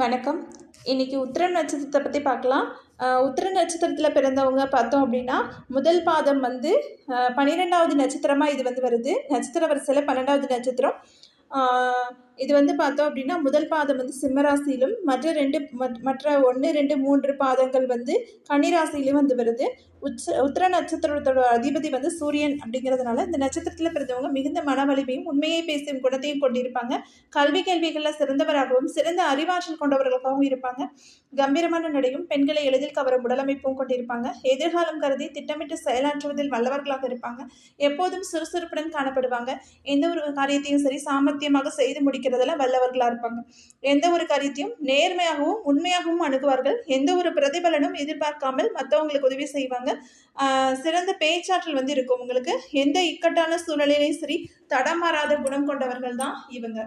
வணக்கம். இன்னைக்கு உத்திர நட்சத்திரத்தை பற்றி பார்க்கலாம். உத்திர நட்சத்திரத்தில் பிறந்தவங்க பார்த்தோம் அப்படின்னா முதல் பாதம் வந்து பன்னிரெண்டாவது நட்சத்திரமாக இது வந்து வருது. நட்சத்திர வரிசையில் பன்னெண்டாவது நட்சத்திரம். இது வந்து பார்த்தோம் அப்படின்னா முதல் பாதம் வந்து சிம்மராசியிலும் மற்ற ரெண்டு மற்ற ஒன்று ரெண்டு மூன்று பாதங்கள் வந்து கன்னிராசியிலும் வந்து வருது. உச்ச உத்திர நட்சத்திரத்தோட அதிபதி வந்து சூரியன் அப்படிங்கிறதுனால இந்த நட்சத்திரத்தில் பிறந்தவங்க மிகுந்த மன வலிமையும் உண்மையை பேசும் குணத்தையும் கொண்டிருப்பாங்க. கல்வி கேள்விகளில் சிறந்தவராகவும் சிறந்த அறிவாற்றல் கொண்டவர்களாகவும் இருப்பாங்க. கம்பீரமான நடையும் பெண்களை எளிதில் கவரும் உடலமைப்பும் கொண்டிருப்பாங்க. எதிர்காலம் கருதி திட்டமிட்டு செயலாற்றுவதில் வல்லவர்களாக இருப்பாங்க. எப்போதும் சுறுசுறுப்புடன் காணப்படுவாங்க. எந்த ஒரு காரியத்தையும் சரி சாமர்த்தியமாக செய்து முடிக்கிறதுல வல்லவர்களாக இருப்பாங்க. எந்த ஒரு காரியத்தையும் நேர்மையாகவும் உண்மையாகவும் அணுகுவார்கள். எந்த ஒரு பிரதிபலனும் எதிர்பார்க்காமல் மற்றவங்களுக்கு உதவி செய்வாங்க. சிறந்த பேச்சாற்றல் வந்து இருக்கும் உங்களுக்கு. எந்த இக்கட்டான சூழ்நிலையிலையும் சரி தடமாறாத குணம் கொண்டவர்கள் தான் இவங்க.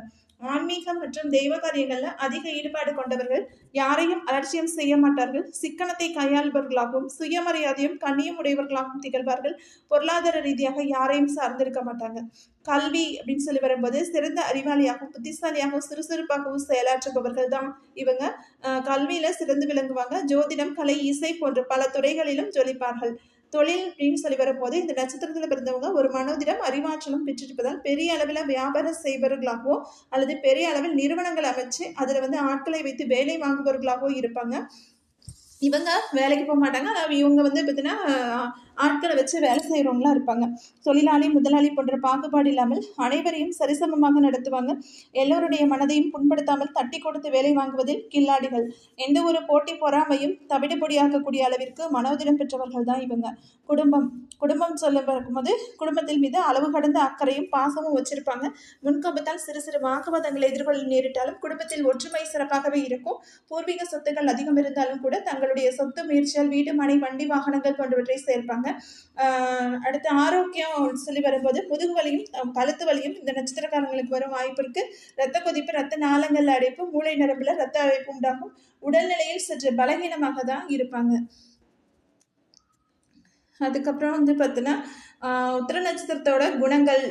ஆன்மீகம் மற்றும் தெய்வ காரியங்களில் அதிக ஈடுபாடு கொண்டவர்கள். யாரையும் அலட்சியம் செய்ய மாட்டார்கள். சிக்கனத்தை கையாள்பவர்களாகவும் சுயமரியாதையும் கண்ணியம் உடையவர்களாகவும் திகழ்வார்கள். பொருளாதார ரீதியாக யாரையும் சார்ந்திருக்க மாட்டாங்க. கல்வி அப்படின்னு சொல்லி வரும்போது சிறந்த அறிவாளியாகவும் புத்திசாலியாகவும் சுறுசுறுப்பாகவும் செயலாற்றுபவர்கள் தான் இவங்க கல்வியில சிறந்து விளங்குவாங்க. ஜோதிடம் கலை இசை போன்ற பல துறைகளிலும் ஜொலிப்பார்கள். தொழில் அப்படின்னு சொல்லி வரும்போது இந்த நட்சத்திரத்தில் பிறந்தவங்க ஒரு மனோதிடம் அறிவாற்றலும் பெற்றிருப்பதால் பெரிய அளவில் வியாபாரம் செய்பவர்களாகவோ அல்லது பெரிய அளவில் நிறுவனங்கள் அமைச்சு அதில் வந்து ஆட்களை வைத்து வேலை வாங்குபவர்களாகவோ இருப்பாங்க. இவங்க வேலைக்கு போக மாட்டாங்க. ஆனால் இவங்க வந்து பார்த்தீங்கன்னா ஆட்களை வச்சு வேலை செய்கிறவங்களா இருப்பாங்க. தொழிலாளி முதலாளி போன்ற பாகுபாடு இல்லாமல் அனைவரையும் சரிசமமாக நடத்துவாங்க. எல்லோருடைய மனதையும் புண்படுத்தாமல் தட்டி கொடுத்து வேலை வாங்குவதில் கில்லாடிகள். எந்த ஒரு போட்டி பொறாமையும் தவிடுபொடியாக்கக்கூடிய அளவிற்கு மனோதிடம் பெற்றவர்கள் தான் இவங்க. குடும்பம் குடும்பம் சொல்ல போது குடும்பத்தில் மீது அளவு கடந்த அக்கறையும் பாசமும் வச்சிருப்பாங்க. முன்கோபத்தால் சிறு சிறு வாக்குவாதங்களை எதிர்கொள்ள நேரிட்டாலும் குடும்பத்தில் ஒற்றுமை சிறப்பாகவே இருக்கும். பூர்வீக சொத்துக்கள் அதிகம் இருந்தாலும் கூட தங்களுடைய சொத்து முயற்சியால் வீடு மனை வண்டி வாகனங்கள் போன்றவற்றை சேர்ப்பாங்க. அடுத்து ஆரோக்கியம் சொல்லி வரும்போது முதுகு வலியும் கழுத்து வலியும் இந்த நட்சத்திரக்காரங்களுக்கு வரும் வாய்ப்பு இருக்கு. ரத்த கொதிப்பு ரத்த நாளங்கள் அடைப்பு மூளை நரம்புல ரத்த அழைப்பு உண்டாகும். உடல்நிலையில் சற்று பலகீனமாக தான் இருப்பாங்க. அதுக்கப்புறம் வந்து பார்த்தீங்கன்னா உத்திர நட்சத்திரத்தோட குணங்கள்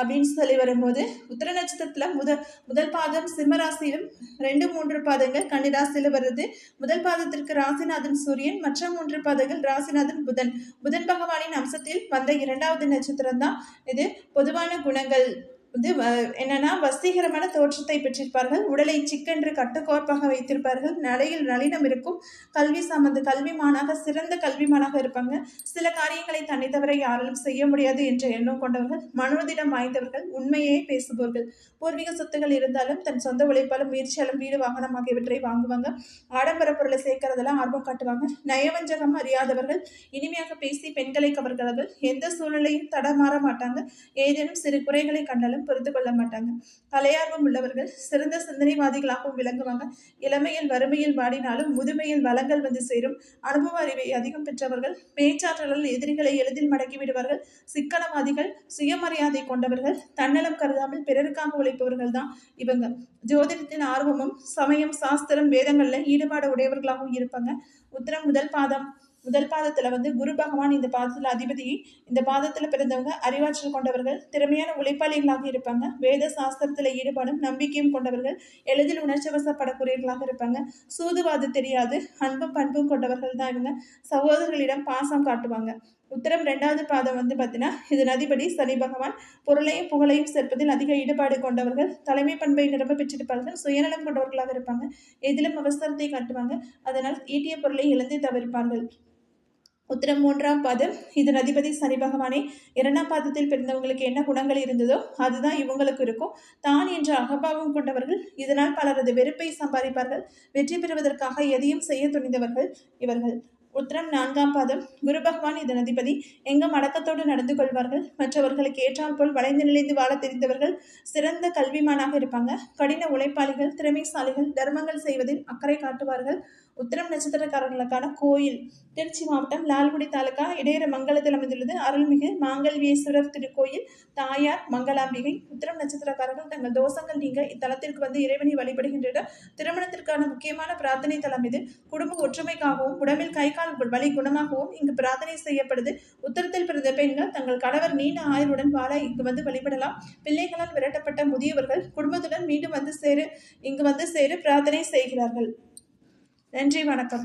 அப்படின்னு சொல்லி வரும்போது உத்திர நட்சத்திரத்தில் முத முதல் பாதம் சிம்மராசியிலும் ரெண்டு மூன்று பாதங்கள் கன்னிராசியில் வருது. முதல் பாதத்திற்கு ராசிநாதன் சூரியன் மற்ற மூன்று பாதங்கள் ராசிநாதன் புதன். புதன் பகவானின் அம்சத்தில் வந்த இரண்டாவது நட்சத்திரம் தான் இது. பொதுவான குணங்கள். வந்து வ- என்னன்னா வசீகரமான தோற்றத்தை பெற்றிருப்பார்கள். உடலை சிக்கென்று கட்டுக்கோர்ப்பாக வைத்திருப்பார்கள். நடையில் நளினம் இருக்கும். கல்வி சார்ந்த கல்விமானாக சிறந்த கல்விமானாக இருப்பாங்க. சில காரியங்களை தன்னை தவிர யாராலும் செய்ய முடியாது என்ற எண்ணம் கொண்டவர்கள் மனோதிடம் வாய்ந்தவர்கள் உண்மையே பேசுபவர்கள். பூர்வீக சொத்துகள் இருந்தாலும் தன் சொந்த உழைப்பாலும் முயற்சியாலும் வீடு வாகனம் ஆகியவற்றை வாங்குவாங்க. ஆடம்பர பொருளை சேர்க்கறதெல்லாம் ஆர்வம் காட்டுவாங்க. நயவஞ்சகம் அறியாதவர்கள் இனிமையாக பேசி பெண்களை கவர்களவர்கள் எந்த சூழ்நிலையும் தடமாற மாட்டாங்க. ஏதேனும் சிறு குறைகளை கண்டாலும் பொறுத்து கொள்ள மாட்டாங்க. கலையார்வம் உள்ளவர்கள் சிறந்த சிந்தனைவாதிகளாகவும் விளங்குவாங்க. இளமையில் வறுமையில் வாடினாலும் முதுமையில் வளங்கள் வந்து சேரும். அனுபவ அறிவை அதிகம் பெற்றவர்கள் பேச்சாற்றலால் எதிரிகளை எளிதில் மடக்கி விடுவார்கள். சிக்கனவாதிகள் சுயமரியாதை கொண்டவர்கள் தன்னலம் கருதாமல் பிறருக்காக உழைப்பவர்கள் தான் இவங்க. ஜோதிடத்தின் ஆர்வமும் சமயம் சாஸ்திரம் வேதங்களில் ஈடுபாடு உடையவர்களாகவும் இருப்பாங்க. உத்தரம் முதல் பாதம். முதல் பாதத்தில் வந்து குரு பகவான் இந்த பாதத்தில் அதிபதி இந்த பாதத்தில் பிறந்தவங்க அறிவாற்றல் கொண்டவர்கள் திறமையான உழைப்பாளிகளாக இருப்பாங்க. வேத சாஸ்திரத்தில் ஈடுபாடும் நம்பிக்கையும் கொண்டவர்கள் எளிதில் உணர்ச்சி வசப்படக்கூடியவர்களாக இருப்பாங்க. சூதுவாது தெரியாது அன்பும் பண்பும் கொண்டவர்கள் தான் இவங்க. சகோதரர்களிடம் பாசம் காட்டுவாங்க. உத்தரம் ரெண்டாவது பாதம் வந்து பார்த்தீங்கன்னா இது நதிபடி சனி பகவான். பொருளையும் புகழையும் சேர்ப்பதில் அதிக ஈடுபாடு கொண்டவர்கள். தலைமை பண்பை நிரம்ப பெற்றிருப்பார்கள். சுயநலம் கொண்டவர்களாக இருப்பாங்க. எதிலும் அவசரத்தை காட்டுவாங்க. அதனால் ஈட்டிய பொருளை இழந்து தவிர்ப்பார்கள். உத்திரம் மூன்றாம் பாதம். இது அதிபதி சனி பகவானே இரண்டாம் பாதத்தில் பிறந்தவங்களுக்கு என்ன குணங்கள் இருந்ததோ அதுதான் இவங்களுக்கு இருக்கும். தான் என்ற அகபாவம் கொண்டவர்கள் இதனால் பலரது வெறுப்பை சம்பாதிப்பார்கள். வெற்றி பெறுவதற்காக எதையும் செய்ய துணிந்தவர்கள் இவர்கள். உத்திரம் நான்காம் பாதம். குரு பகவான் இதன் அதிபதி எங்கும் அடக்கத்தோடு நடந்து கொள்வார்கள். மற்றவர்களுக்கு ஏற்றால் போல் வளைந்து நிலைந்து வாழ தெரிந்தவர்கள் சிறந்த கல்விமானாக இருப்பாங்க. கடின உழைப்பாளிகள் திறமைசாலிகள் தர்மங்கள் செய்வதில் அக்கறை காட்டுவார்கள். உத்திரம் நட்சத்திரக்காரர்களுக்கான கோயில். திருச்சி மாவட்டம் லால்குடி தாலுகா இடையர மங்கலத்தில் அமைந்துள்ளது. அருள்மிகு மாங்கல்வியேஸ்வரர் திருக்கோயில். தாயார் மங்களாம்பிகை. உத்திரம் நட்சத்திரக்காரர்கள் தங்கள் தோஷங்கள் நீங்க இத்தலத்திற்கு வந்து இறைவனை வழிபடுகின்றனர். திருமணத்திற்கான முக்கியமான பிரார்த்தனை தலம் இது. குடும்ப ஒற்றுமைக்காகவும் உடம்பில் கை கால் வலி குணமாகவும் இங்கு பிரார்த்தனை செய்யப்படுது. உத்தரத்தில் பிறந்த பெண்கள் தங்கள் கணவர் நீண்ட ஆயுளுடன் வாழ இங்கு வந்து வழிபடலாம். பிள்ளைகளால் விரட்டப்பட்ட முதியவர்கள் குடும்பத்துடன் மீண்டும் வந்து சேரு இங்கு வந்து சேரு பிரார்த்தனை செய்கிறார்கள். நன்றி வணக்கம்.